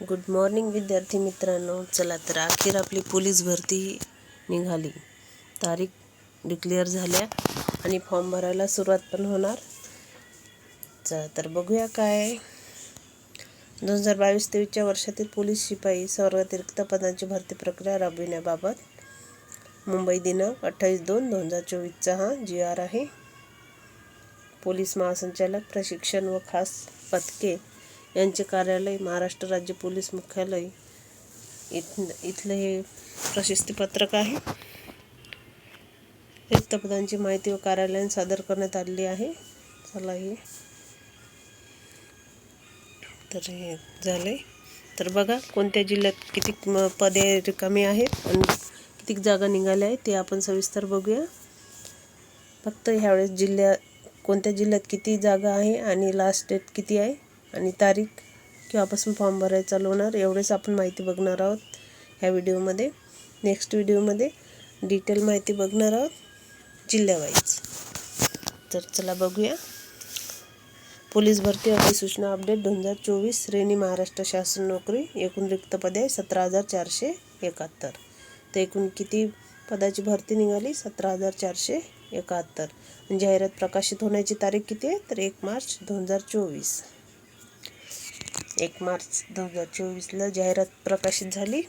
Good morning विद्यार्थी मित्रांनो. चला तर अखेर आपली पोलीस भरती निघाली. तारीख डिक्लेअर झाल्या आणि फॉर्म भरायला सुरुवात पण होणार. चला तर बघूया काय. दोन हजार बावीस तेवीसच्या वर्षातील पोलीस शिपाई सर्वात रिक्त पदांची भरती प्रक्रिया राबविण्याबाबत मुंबई दिनांक अठ्ठावीस दोन दोन हजार चोवीसचा हा जी आर आहे. पोलीस महासंचालक प्रशिक्षण व खास पथके यांचे कार्यालय महाराष्ट्र राज्य पोलीस मुख्यालय. इथ इथलं हे प्रशस्तीपत्रक आहे. रिक्तपदांची माहिती व कार्यालयाने सादर करण्यात आलेली आहे. चला हे. तर हे झाले तर बघा कोणत्या जिल्ह्यात किती म- पदे रिकामी आहेत आणि किती जागा निघाल्या आहेत ते आपण सविस्तर बघूया. फक्त ह्यावेळेस जिल्ह्या कोणत्या जिल्ह्यात किती जागा आहे आणि लास्ट डेट किती आहे? आणि तारीख केव्हापासून फॉर्म भरायला चालू होणार एवढेच आपण माहिती बघणार आहोत ह्या व्हिडिओमध्ये. नेक्स्ट व्हिडिओमध्ये डिटेल माहिती बघणार आहोत जिल्ह्यावाईज. तर चला बघूया. पोलीस भरती अधिसूचना अपडेट दोन हजार चोवीस श्रेणी महाराष्ट्र शासन नोकरी एकूण रिक्त पदे सतरा हजार चारशे एकाहत्तर. तर एकूण किती पदाची भरती निघाली? सतरा हजार चारशे एकाहत्तर. जाहिरात प्रकाशित होण्याची तारीख किती आहे? तर एक मार्च दोन हजार चोवीस. एक मार्च दोन हजार चोवीसला जाहिरात प्रकाशित झाली.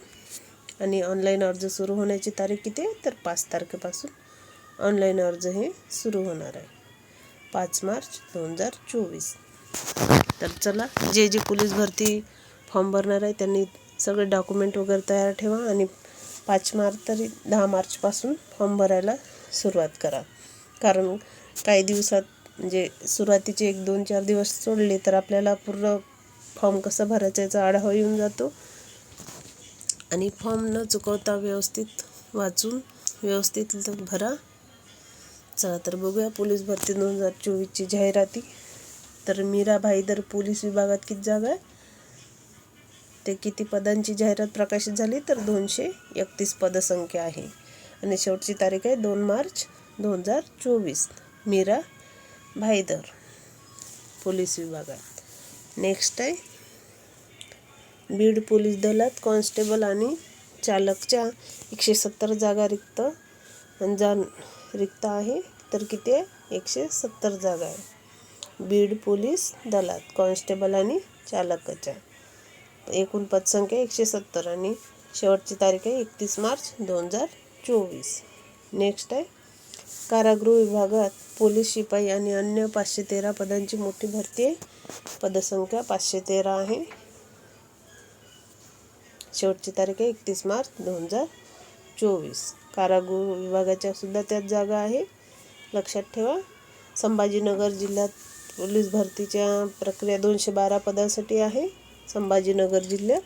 आणि ऑनलाईन अर्ज सुरू होण्याची तारीख किती आहे? तर पाच तारखेपासून ऑनलाईन अर्ज हे सुरू होणार आहे. पाच मार्च दोन हजार चोवीस. तर चला जे जे पोलीस भरती फॉर्म भरणार आहे त्यांनी सगळे डॉक्युमेंट वगैरे तयार ठेवा आणि पाच मार्च तरी दहा मार्चपासून फॉर्म भरायला सुरुवात करा. कारण काही दिवसात म्हणजे सुरुवातीचे एक दोन चार दिवस सोडले तर आपल्याला पूर्ण फॉर्म कसं भरायचा याचा आढावा येऊन जातो. आणि फॉर्म न चुकवता व्यवस्थित वाचून व्यवस्थित भरा. चला तर बघूया पोलीस भरती दोन हजार चोवीसची जाहिराती तर मीरा भाईदर पोलीस विभागात किती जागा आहे? ते किती पदांची जाहिरात प्रकाशित झाली तर दोनशे एकतीस पदसंख्या आहे. आणि शेवटची तारीख आहे दोन मार्च दोन हजार चोवीस. मीरा भाईदर पोलीस विभागात. नेक्स्ट आहे. बीड पोलीस दलात कॉन्स्टेबल आणि चालकच्या एकशे सत्तर जागा रिक्त जा रिक्त आहे. तर किती आहे? एकशे सत्तर जागा आहे. बीड पोलीस दलात कॉन्स्टेबल आणि चालकाच्या एकूण पदसंख्या एकशे सत्तर आणि शेवटची तारीख आहे एकतीस मार्च दोन हजार चोवीस. नेक्स्ट आहे. कारागृह विभागात पोलीस शिपाई आणि अन्य पाचशे तेरा पदांची मोठी भरती आहे. पदसंख्या पाचशे तेरा आहे. शेवटची तारीख आहे एकतीस मार्च दोन हजार चोवीस. कारागृह विभागाच्या सुद्धा त्यात जागा आहे. लक्षात ठेवा संभाजीनगर जिल्ह्यात पोलीस भरतीच्या प्रक्रिया दोनशे बारा पदासाठी आहे. संभाजीनगर जिल्ह्यात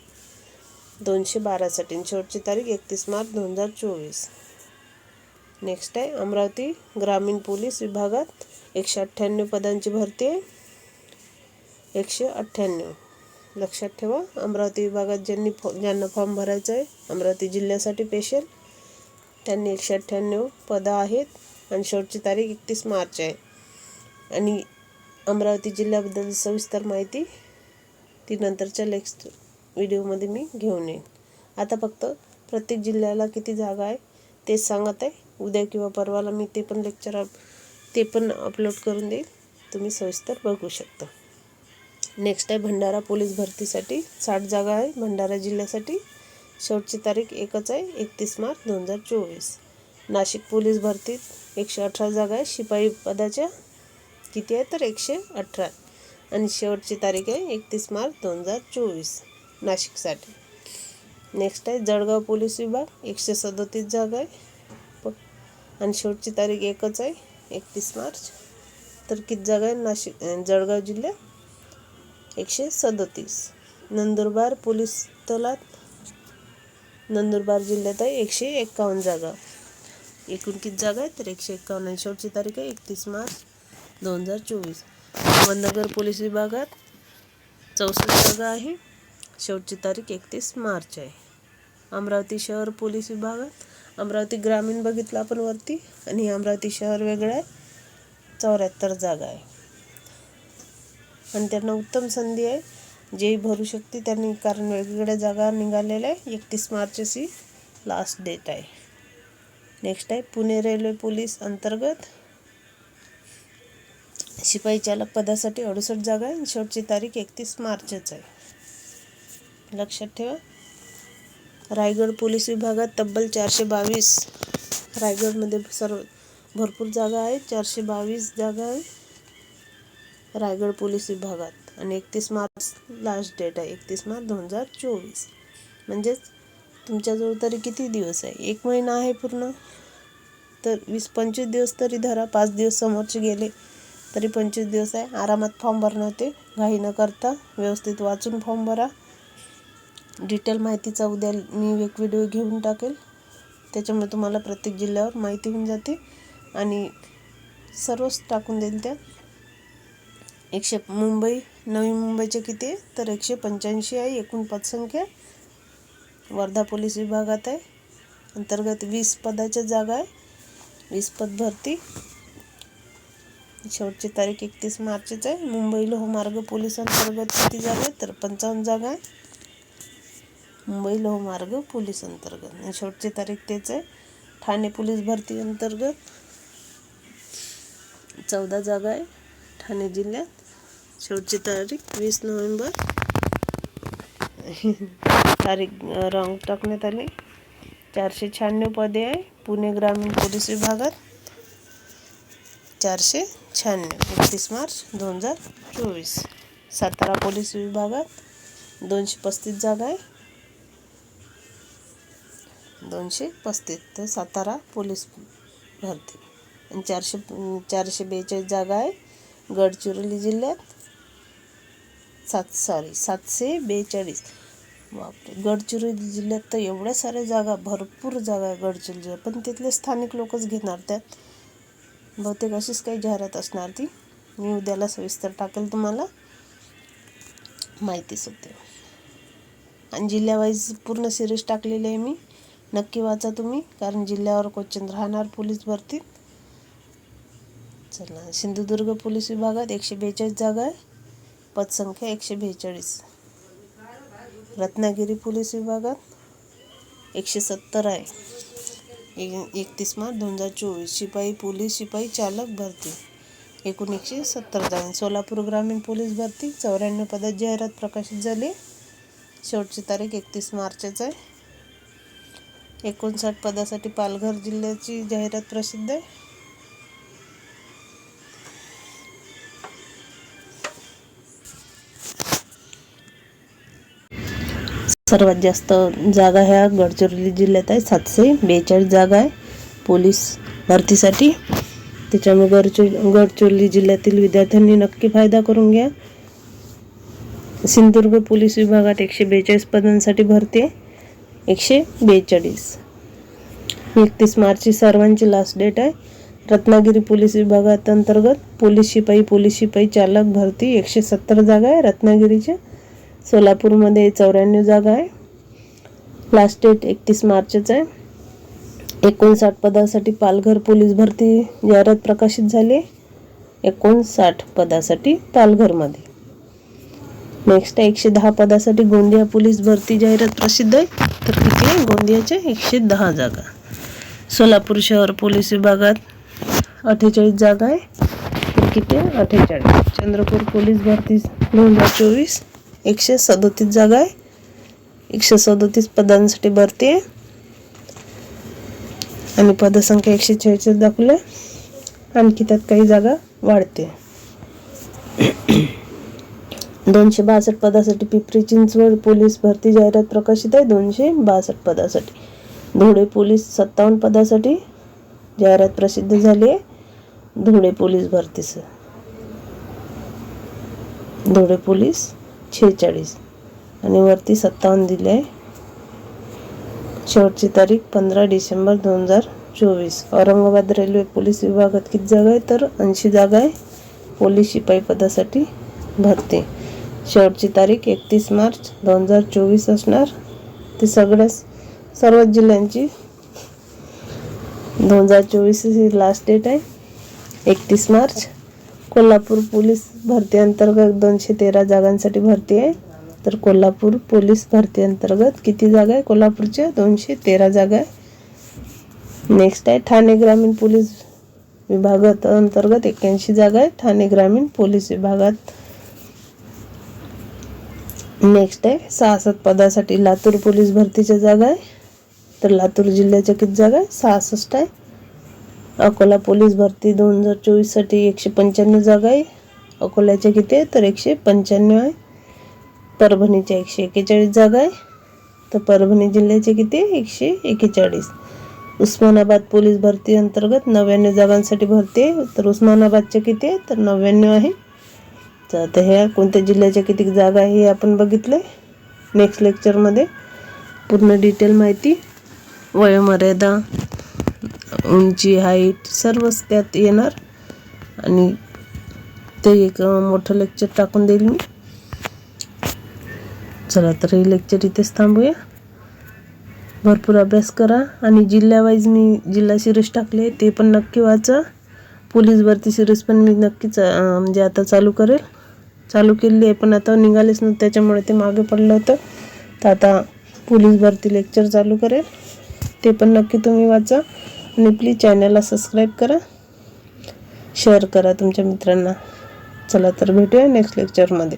दोनशे बारासाठी. आणि शेवटची तारीख एकतीस मार्च दोन हजार चोवीस. नेक्स्ट आहे अमरावती ग्रामीण पोलीस विभागात एकशे अठ्ठ्याण्णव पदांची भरती आहे. एकशे अठ्ठ्याण्णव. लक्षात ठेवा अमरावती विभागात ज्यांनी फॉ ज्यांना फॉर्म भरायचा आहे अमरावती जिल्ह्यासाठी पेशल त्यांनी एकशे अठ्ठ्याण्णव पदं आहेत आणि शेवटची तारीख एकतीस मार्च आहे. आणि अमरावती जिल्ह्याबद्दल सविस्तर माहिती ती नंतरच्या नेक्स्ट व्हिडिओमध्ये मी घेऊन येईन. आता फक्त प्रत्येक जिल्ह्याला किती जागा आहे तेच सांगत आहे. उद्या किंवा परवाला मी ते पण लेक्चर ते पण अपलोड करून देईल. तुम्ही सविस्तर बघू शकता. नेक्स्ट आहे भंडारा पोलीस भरतीसाठी. साठ जागा आहे भंडारा जिल्ह्यासाठी. शेवटची तारीख एकच आहे एकतीस मार्च दोन हजार चोवीस. नाशिक पोलीस भरतीत एकशे अठरा जागा आहे. शिपाई पदाच्या किती आहे तर एकशे अठरा. आणि शेवटची तारीख आहे एकतीस मार्च दोन हजार चोवीस. नाशिकसाठी. नेक्स्ट आहे जळगाव पोलीस विभाग. एकशे सदोतीस जागा आहे. आणि शेवटची तारीख एकच आहे एकतीस मार्च. तर किती जागा आहे? नाशिक जळगाव जिल्ह्यात? एकशे सदोतीस. नंदुरबार पोलीस दलात नंदुरबार जिल्ह्यात आहे एकशे एक्कावन्न जागा. एकूण किती जागा आहे तर एकशे एक्कावन्न आणि शेवटची तारीख आहे एकतीस मार्च दोन हजार चोवीस. अहमदनगर पोलीस विभागात चौसष्ट जागा आहे. शेवटची तारीख एकतीस मार्च आहे. अमरावती शहर पोलीस विभागात अमरावती ग्रामीण बघितलं आपण वरती आणि अमरावती शहर वेगळं आहे. चौऱ्याहत्तर जागा आहे. आणि त्यांना उत्तम संधी आहे. जेही भरू शकते त्यांनी कारण वेगवेगळ्या जागा निघालेल्या आहे. एकतीस मार्च लास्ट डेट आहे. नेक्स्ट आहे पुणे रेल्वे पोलीस अंतर्गत. शिपाई चालक पदासाठी अडुसष्ट जागा आहे शेवटची तारीख एकतीस मार्चच आहे. लक्षात ठेवा. रायगड पोलीस विभागात तब्बल चारशे बावीस. रायगडमध्ये सर्व भरपूर जागा आहेत. चारशे बावीस जागा आहे रायगड पोलीस विभागात. आणि एकतीस मार्च लास्ट डेट आहे. एकतीस मार्च दोन हजार चोवीस. म्हणजेच तुमच्याजवळ तरी किती दिवस आहे? एक महिना आहे पूर्ण? तर वीस पंचवीस दिवस तरी धरा. पाच दिवस समोरचे गेले तरी पंचवीस दिवस आहे. आरामात फॉर्म भरणं होते. घाई न करता व्यवस्थित वाचून फॉर्म भरा. डिटेल माहितीचा उद्या मी एक व्हिडिओ घेऊन टाकेल. त्याच्यामुळे तुम्हाला प्रत्येक जिल्ह्यावर माहिती होऊन जाते. आणि सर्वच टाकून देईल त्या. एकशे मुंबई नवी मुंबईचे किती आहे? तर एकशे पंच्याऐंशी आहे एकूण पदसंख्या वर्धा पोलीस विभागात आहे. अंतर्गत वीस पदाच्या जागा आहे. वीस पद भरती. शेवटची तारीख एकतीस मार्चच आहे. मुंबई लोहमार्ग हो पोलीस अंतर्गत किती जागा आहे तर पंचावन्न जागा आहे. मुंबई लोहमार्ग पोलीस अंतर्गत. आणि शेवटची तारीख तेच आहे. ठाणे पोलीस भरती अंतर्गत चौदा जागा आहे ठाणे जिल्ह्यात. शेवटची तारीख वीस नोव्हेंबर. तारीख रॉंग टाकण्यात आली. चारशे शहाण्णव पदे आहे पुणे ग्रामीण पोलीस विभागात. चारशे शहाण्णव एकतीस मार्च दोन हजार चोवीस. सातारा पोलीस विभागात दोनशे पस्तीस जागा आहे. दोनशे पस्तीस. तर सातारा पोलीस भरती. आणि चारशे चारशे बेचाळीस जागा आहे. गडचिरोली जिल्ह्यात सात सॉरी सातशे बेचाळीस. बापरे गडचिरोली जिल्ह्यात तर एवढ्या साऱ्या जागा भरपूर जागा आहे गडचिरोली जिल्ह्यात. पण तिथले स्थानिक लोकच घेणार त्यात. बहुतेक अशीच काही जाहिरात असणार ती. मी उद्याला सविस्तर टाकेल तुम्हाला. माहिती सुद्धा. आणि जिल्ह्यावाईज पूर्ण सिरीज टाकलेली आहे मी. नक्की वाचा तुम्ही कारण जिल्ह्यावर क्वेश्चन राहणार पोलीस भरतीत चला सिंधुदुर्ग पोलीस विभागात एकशे बेचाळीस जागा आहे. पदसंख्या एकशे बेचाळीस. रत्नागिरी पोलीस विभागात एकशे सत्तर आहे. एक एकतीस मार्च दोन हजार चोवीस शिपाई पोलीस शिपाई चालक भरती. एकूण एकशे सत्तर जागा सोलापूर ग्रामीण पोलीस भरती चौऱ्याण्णव पदात जाहिरात प्रकाशित झाली. शेवटची तारीख एकतीस मार्चच आहे. एकोणसाठ पदासाठी पालघर जिल्ह्याची जाहिरात प्रसिद्ध आहे. सर्वात जास्त जागा ह्या गडचिरोली जिल्ह्यात आहे. सातशे बेचाळीस जागा आहे पोलीस भरतीसाठी. त्याच्यामुळे गडचिरो गडचिरोली जिल्ह्यातील विद्यार्थ्यांनी नक्की फायदा करून घ्या. सिंधुदुर्ग पोलीस विभागात एकशे बेचाळीस पदांसाठी भरती आहे. एकशे बेचाळीस. एकतीस मार्चची सर्वांची लास्ट डेट आहे. रत्नागिरी पोलीस विभागात अंतर्गत पोलीस शिपाई पोलीस शिपाई चालक भरती एकशे सत्तर जागा आहे. रत्नागिरीच्या सोलापूरमध्ये चौऱ्याण्णव जागा आहे. लास्ट डेट एकतीस मार्चच आहे. एकोणसाठ पदासाठी पालघर पोलीस भरती जाहिरात प्रकाशित झाली एकोणसाठ पदासाठी पालघरमध्ये. नेक्स्ट एकशे दहा पदासाठी गोंदिया पोलीस भरती जाहिरात प्रसिद्ध आहे. तर किती आहे गोंदियाच्या एकशे दहा जागा. सोलापूर शहर पोलीस विभागात अठ्ठेचाळीस जागा आहे. तर किती आहे अठ्ठेचाळीस. चंद्रपूर पोलीस भरती दोन हजार चोवीस. एकशे सदोतीस जागा आहे. एकशे सदोतीस पदांसाठी भरती आहे. आणि पदसंख्या एकशे छेचाळीस दाखवल्या आणखी त्यात काही जागा वाढते. दोनशे बासष्ट पदासाठी पिंपरी चिंचवड पोलीस भरती जाहिरात प्रकाशित आहे दोनशे बासष्ट पदासाठी. धुळे पोलीस सत्तावन्न पदासाठी जाहिरात प्रसिद्ध झाली आहे. धुळे पोलीस भरतीचं. धुळे पोलीस शेहेचाळीस आणि वरती सत्तावन्न दिले आहे. शेवटची तारीख पंधरा डिसेंबर दोन हजार चोवीस. औरंगाबाद रेल्वे पोलीस विभागात किती जागा आहे? तर ऐंशी जागा आहे. पोलीस शिपाई पदासाठी भरती. शेवटची तारीख एकतीस मार्च दोन हजार चोवीस असणार. ते सगळ्याच सर्वच जिल्ह्यांची दोन हजार चोवीस ही लास्ट डेट आहे. एकतीस मार्च कोल्हापूर पोलीस भरती अंतर्गत दोनशे तेरा जागांसाठी भरती आहे. तर कोल्हापूर पोलीस भरती अंतर्गत किती जागा आहे? कोल्हापूरच्या दोनशे तेरा जागा आहे. नेक्स्ट आहे ठाणे ग्रामीण पोलीस विभागात अंतर्गत एक्क्याऐंशी जागा आहे. ठाणे ग्रामीण पोलीस विभागात नेक्स्ट आहे सहासष्ट पदासाठी लातूर पोलीस भरतीच्या जागा आहे. तर लातूर जिल्ह्याच्या किती जागा आहे? सहासष्ट आहे. अकोला पोलीस भरती दोन हजार चोवीससाठी एकशे पंच्याण्णव जागा आहे. अकोल्याच्या किती आहे? तर एकशे पंच्याण्णव आहे. परभणीच्या एकशे एक्केचाळीस जागा आहे. तर परभणी जिल्ह्याचे किती आहे? एकशे एक्केचाळीस उस्मानाबाद पोलीस भरती अंतर्गत नव्याण्णव जागांसाठी भरती आहे. तर उस्मानाबादच्या किती आहे? तर नव्याण्णव आहे. तर आता ह्या कोणत्या जिल्ह्याच्या किती जागा आहे हे आपण बघितलं नेक्स्ट लेक्चरमध्ये पूर्ण डिटेल माहिती. वयोमर्यादा उंची हाईट सर्वच त्यात येणार. आणि ते एक मोठं लेक्चर टाकून देईल मी. चला तर हे लेक्चर इथेच थांबूया. भरपूर अभ्यास करा. आणि जिल्ह्यावाईज मी जिल्हा सिरीज टाकले ते पण नक्की वाचा. पोलीस भरती सिरीज पण मी नक्कीच म्हणजे आता चालू करेल. चालू केलेली आहे पण आता निघालेच नव्हतं त्याच्यामुळे ते मागे पडलं होतं. तर आता पोलीस भरती लेक्चर चालू करेल. ते पण नक्की तुम्ही वाचा. आणि प्लीज चॅनलला सबस्क्राईब करा. शेअर करा तुमच्या मित्रांना. चला तर भेटूया नेक्स्ट लेक्चरमध्ये